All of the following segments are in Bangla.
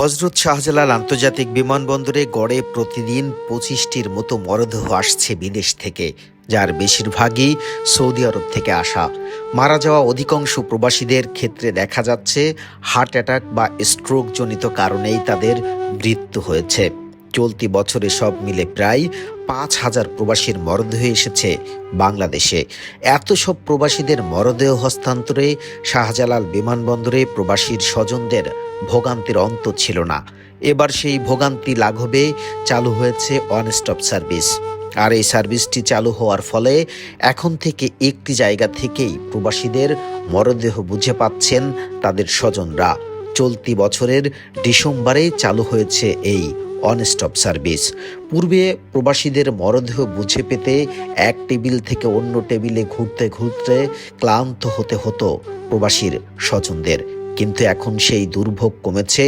হজরত শাহজালাল আন্তর্জাতিক বিমানবন্দরে গড়ে প্রতিদিন পঁচিশটির মতো মরদেহ আসছে বিদেশ থেকে, যার বেশিরভাগই সৌদি আরব থেকে আসা। মারা যাওয়া অধিকাংশ প্রবাসীদের ক্ষেত্রে দেখা যাচ্ছে হার্ট অ্যাটাক বা স্ট্রোকজনিত কারণেই তাদের মৃত্যু হয়েছে। চলতি বছরে সব মিলে প্রায় পাঁচ হাজার প্রবাসীর মরদেহ এসেছে বাংলাদেশে। এত সব প্রবাসীদের মরদেহ হস্তান্তরে শাহজালাল বিমানবন্দরে প্রবাসীর স্বজনদের ভোগান্তির অন্ত ছিল না। এবার সেই ভোগান্তি লাঘবে চালু হয়েছে ওয়ান স্টপ সার্ভিস আর এই সার্ভিসটি চালু হওয়ার ফলে এখন থেকে একটি জায়গা থেকেই প্রবাসীদের মরদেহ বুঝে পাচ্ছেন তাদের স্বজনরা। চলতি বছরের ডিসেম্বরে চালু হয়েছে এই অন স্টপ সার্ভিস পূর্বে প্রবাসীদের মরদেহ বুঝে পেতে এক টেবিল থেকে অন্য টেবিলে ঘুরতে ঘুরতে ক্লান্ত হতে হতো প্রবাসীর স্বজনদের। কিন্তু এখন সেই দুর্ভোগ কমেছে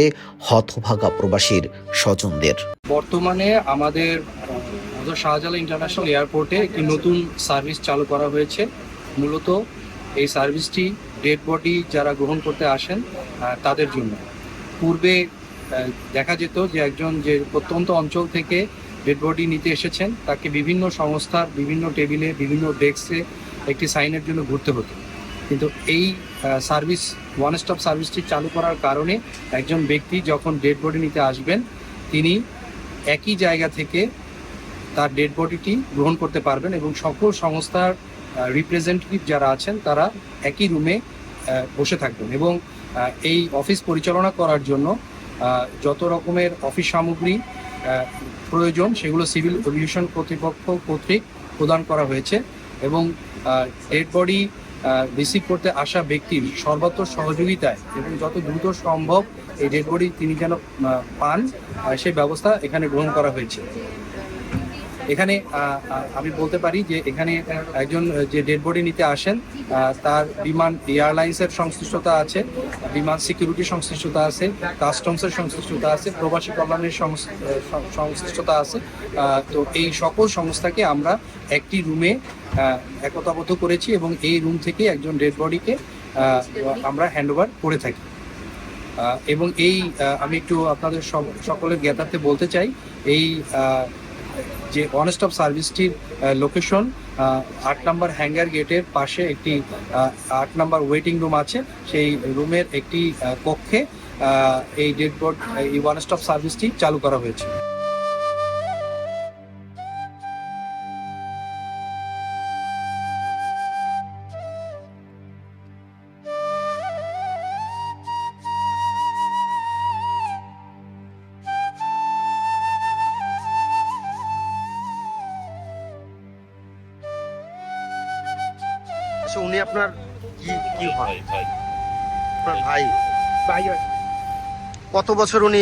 হতভাগা প্রবাসীর স্বজনদের। বর্তমানে আমাদের শাহজালাল ইন্টারন্যাশনাল এয়ারপোর্টে একটি নতুন সার্ভিস চালু করা হয়েছে। মূলত এই সার্ভিসটি ডেড বডি যারা গ্রহণ করতে আসেন তাদের জন্য। পূর্বে দেখা যেত যে একজন যে প্রত্যন্ত অঞ্চল থেকে ডেড বডি নিতে এসেছেন, তাকে বিভিন্ন সংস্থার বিভিন্ন টেবিলে, বিভিন্ন ডেস্কে একটি সাইনের জন্য ঘুরতে হতো। কিন্তু এই সার্ভিস ওয়ান স্টপ সার্ভিসটি চালু করার কারণে একজন ব্যক্তি যখন ডেড বডি নিতে আসবেন, তিনি একই জায়গা থেকে তার ডেড বডিটি গ্রহণ করতে পারবেন এবং সকল সংস্থার রিপ্রেজেন্টেটিভ যারা আছেন, তারা একই রুমে বসে থাকবেন এবং এই অফিস পরিচালনা করার জন্য যত রকমের অফিস সামগ্রী প্রয়োজন, সেগুলো সিভিল এভিয়েশন কর্তৃপক্ষ কর্তৃক প্রদান করা হয়েছে এবং ডেড বডি রিসিভ করতে আসা ব্যক্তির সর্বত্র সহযোগিতায় এবং যত দ্রুত সম্ভব এই ডেড বডি তিনি যেন পান সেই ব্যবস্থা এখানে গ্রহণ করা হয়েছে। এখানে আমি বলতে পারি যে এখানে একজন যে ডেড বডি নিতে আসেন তার বিমান এয়ারলাইন্সের সংশ্লিষ্টতা আছে, বিমান সিকিউরিটি সংশ্লিষ্টতা আছে কাস্টমসের সংশ্লিষ্টতা আছে, প্রবাসী কল্যাণের সংশ্লিষ্টতা আছে তো এই সকল সংস্থাকে আমরা একটি রুমে একতাবদ্ধ করেছি এবং এই রুম থেকে একজন ডেড বডিকে আমরা হ্যান্ডওভার করে থাকি। এবং এই আমি একটু আপনাদের সকলের জ্ঞাতার্থে বলতে চাই, এই যে ওয়ান স্টপ সার্ভিসটির লোকেশন আট নম্বর হ্যাঙ্গার গেটের পাশে একটি আট নম্বর ওয়েটিং রুম আছে। সেই রুমের একটি কক্ষে এই ডেড বোর্ড এই ওয়ান স্টপ সার্ভিসটি চালু করা হয়েছে। আচ্ছা উনি আপনার কি কি হয়? আপনার ভাই। কত বছর উনি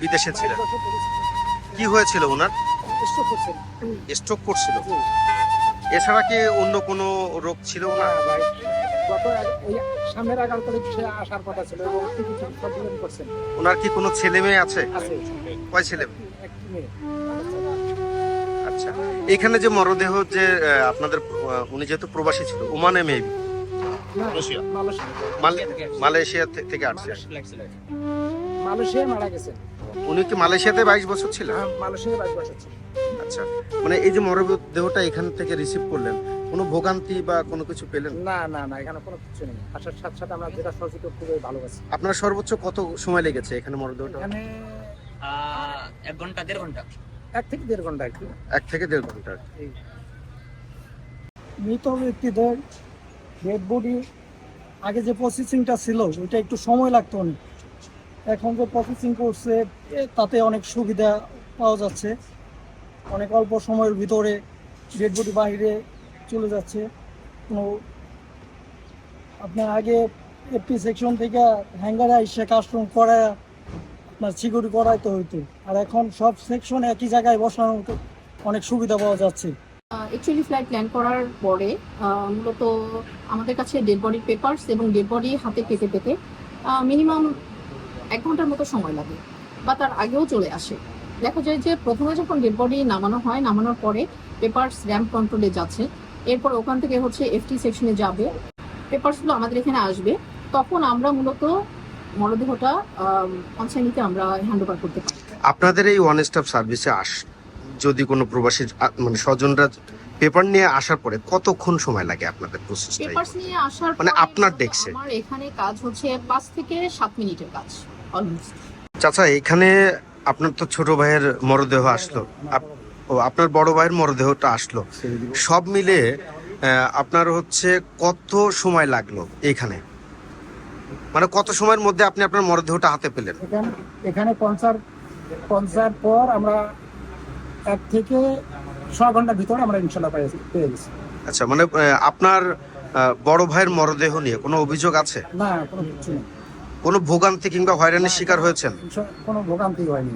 বিদেশে ছিলেন? কি হয়েছিল ওনার? স্ট্রোক করছিল। এছাড়া কি অন্য কোনো রোগ ছিল? ওনার গত সামনের আগার করে আসার কথা ছিল এবং তিনি সচেতন করছেন। ওনার কি কোনো ছেলে মেয়ে আছে? আছে। কয় ছেলে মেয়ে? আচ্ছা। এখানে যে মরদেহ যে আপনাদের উনি যেহেতু প্রবাসী ছিল ওমানে মেবি মালয়েশিয়া। থেকে আসছে। মালয়েশিয়া মারা গেছেন। উনি কি মালয়েশিয়াতে বাইশ বছর ছিলেন হ্যাঁ, বাইশ বছর ছিল। আচ্ছা। মানে এই যে মরদেহটা এখান থেকে রিসিভ করলেন কোনো ভোগান্তি বা কোনো কিছু পেলেন? না না না এখানে কোনো কিছু নেই। আসার সাথে সাথে আমরা যেটা সচেতন খুবই ভালোবাসি। আপনার সর্বোচ্চ কত সময় লেগেছে এখানে মরদেহটা? এখানে এক ঘণ্টা দেড় ঘণ্টা। এক থেকে দেড় ঘণ্টা আর কি। এক থেকে দেড় ঘণ্টা মৃত ব্যক্তিদের ডেড বডি আগে যে প্রসেসিংটা ছিল ওইটা একটু সময় লাগতো অনেক। এখন যে প্রসেসিং করছে তাতে অনেক সুবিধা পাওয়া যাচ্ছে। অনেক অল্প সময়ের ভিতরে ডেড বডি বাইরে চলে যাচ্ছে। কোনো আপনার আগে একটি সেকশন থেকে হ্যাঙ্গারে এসে কাস্টম করা আপনার সিকিউরিটি করাইতে হইতো। আর এখন সব সেকশন একই জায়গায় বসানো অনেক সুবিধা পাওয়া যাচ্ছে। অ্যাকচুয়ালি ফ্লাইট ল্যান্ড করার পরে মূলত আমাদের কাছে ডেড বডির পেপারস এবং ডেড বডি হাতে পেতে পেতে মিনিমাম এক ঘণ্টার মতো সময় লাগে বা তার আগেও চলে আসে। দেখা যায় যে প্রথমে যখন ডেড বডি নামানো হয়, নামানোর পরে পেপারস র্যাম্প কন্ট্রোলে যাচ্ছে। এরপর ওখান থেকে হচ্ছে এফটি সেকশনে যাবে। পেপারসগুলো আমাদের এখানে আসবে। তখন আমরা মূলত মরদেহটা আমরা হ্যান্ড ওভার করতে পারি। আপনাদের এই ওয়ান স্টপ সার্ভিসে আস যদি কোনো প্রবাসী মানে স্বজনরা পেপার নিয়ে আসার পরে কতক্ষণ সময় লাগে আপনাদের পেপারস নিয়ে আসার মানে আপনার ডেস্কে? আমার এখানে কাজ হচ্ছে পাঁচ থেকে সাত মিনিটের কাজ অলমোস্ট চাচা এখানে আপনার তো ছোট ভাইয়ের মরদেহ আসলো। ও আপনার বড় ভাইয়ের মরদেহটা আসলো। সব মিলে আপনার হচ্ছে কত সময় লাগল এখানে? মানে কত সময়ের মধ্যে আপনি আপনার মরদেহটা হাতে পেলেন? এখানে পৌঁছার পর আমরা এক থেকে ছ ঘণ্টার ভিতরে আমরা ইনশাল্লাহ পেয়ে গেছি আচ্ছা মানে আপনার বড় ভাইয়ের মরদেহ নিয়ে কোনো অভিযোগ আছে? না কোনো কিছু নেই। কোনো ভোগান্তি কিংবা হয়রানির শিকার হয়েছেন? কোনো ভোগান্তি হয়নি।